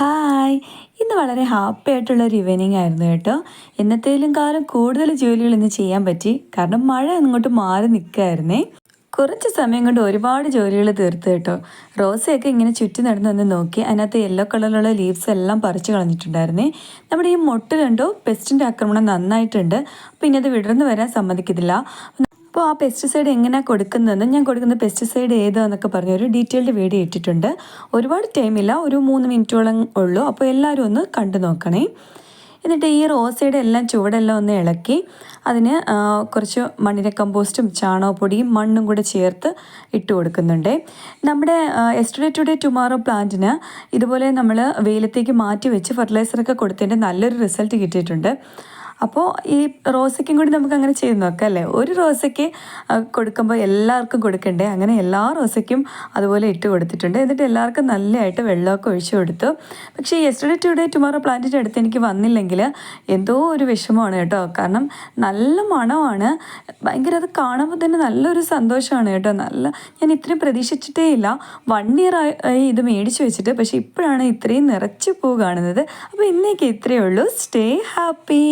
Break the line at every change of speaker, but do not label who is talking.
Hi. ഇന്ന് വളരെ happy ആയിട്ടുള്ളൊരു ഈവനിങ് ആയിരുന്നു കേട്ടോ. എന്നത്തേലും കാലം കൂടുതൽ ജോലികൾ ഇന്ന് ചെയ്യാൻ പറ്റി. കാരണം മഴ ഇങ്ങോട്ട് മാറി നിൽക്കുകയായിരുന്നേ കുറച്ച് സമയം കൊണ്ട് ഒരുപാട് ജോലികൾ തീർത്ത് കേട്ടോ. റോസയൊക്കെ ഇങ്ങനെ ചുറ്റി നടന്ന് വന്ന് നോക്കി അതിനകത്ത് യെല്ലോ കളറിലുള്ള ലീവ്സ് എല്ലാം പറിച്ചു കളഞ്ഞിട്ടുണ്ടായിരുന്നേ. നമ്മുടെ ഈ മൊട്ടിലുണ്ടോ പെസ്റ്റിന്റെ ആക്രമണം നന്നായിട്ടുണ്ട്. അപ്പോൾ ഇനി അത് വിടർന്ന് വരാൻ സമ്മതിക്കത്തില്ല. അപ്പോൾ ആ പെസ്റ്റിസൈഡ് എങ്ങനെയാണ് കൊടുക്കുന്നതെന്ന് ഞാൻ കൊടുക്കുന്ന പെസ്റ്റിസൈഡ് ഏതാന്നൊക്കെ പറഞ്ഞ ഒരു ഡീറ്റെയിൽഡ് വീഡിയോ ഇട്ടിട്ടുണ്ട്. ഒരുപാട് ടൈമില്ല ഒരു മൂന്ന് മിനിറ്റോളം ഉള്ളൂ. അപ്പോൾ എല്ലാവരും ഒന്ന് കണ്ടു നോക്കണേ. എന്നിട്ട് ഈ റോസയുടെ എല്ലാം ചുവടെല്ലാം ഒന്ന് ഇളക്കി അതിന് കുറച്ച് മണ്ണിര കമ്പോസ്റ്റും ചാണകപ്പൊടിയും മണ്ണും കൂടെ ചേർത്ത് ഇട്ട് കൊടുക്കുന്നുണ്ട്. നമ്മുടെ എസ്റ്റർഡേ ടുഡേ ടുമാറോ പ്ലാന്റിന് ഇതുപോലെ നമ്മൾ വെയിലത്തേക്ക് മാറ്റി വെച്ച് ഫെർട്ടിലൈസറൊക്കെ കൊടുത്തതിന്റെ നല്ലൊരു റിസൾട്ട് കിട്ടിയിട്ടുണ്ട്. അപ്പോൾ ഈ റോസയ്ക്കും കൂടി നമുക്ക് അങ്ങനെ ചെയ്ത് നോക്കാം അല്ലേ ഒരു റോസയ്ക്ക് കൊടുക്കുമ്പോൾ എല്ലാവർക്കും കൊടുക്കണ്ടേ? അങ്ങനെ എല്ലാ റോസയ്ക്കും അതുപോലെ ഇട്ട് കൊടുത്തിട്ടുണ്ട്. എന്നിട്ട് എല്ലാവർക്കും നല്ലതായിട്ട് വെള്ളമൊക്കെ ഒഴിച്ചു കൊടുത്തു. പക്ഷേ യെസ്റ്റർഡേ ടുഡേ ടുമോറോ പ്ലാന്റിന്റെ അടുത്ത് എനിക്ക് വന്നില്ലെങ്കിൽ എന്തോ ഒരു വിഷമമാണ് കേട്ടോ. കാരണം നല്ല മണമാണ്. ഭയങ്കര അത് കാണുമ്പോൾ തന്നെ നല്ലൊരു സന്തോഷമാണ് കേട്ടോ. നല്ല ഞാൻ ഇത്രയും പ്രതീക്ഷിച്ചിട്ടേ ഇല്ല. വൺ ഇയർ ആയി ഇത് മേടിച്ചു വെച്ചിട്ട് പക്ഷേ ഇപ്പോഴാണ് ഇത്രയും നിറച്ച് പൂ കാണുന്നത്. അപ്പോൾ ഇന്നേക്ക് ഇത്രയേ ഉള്ളൂ. Stay happy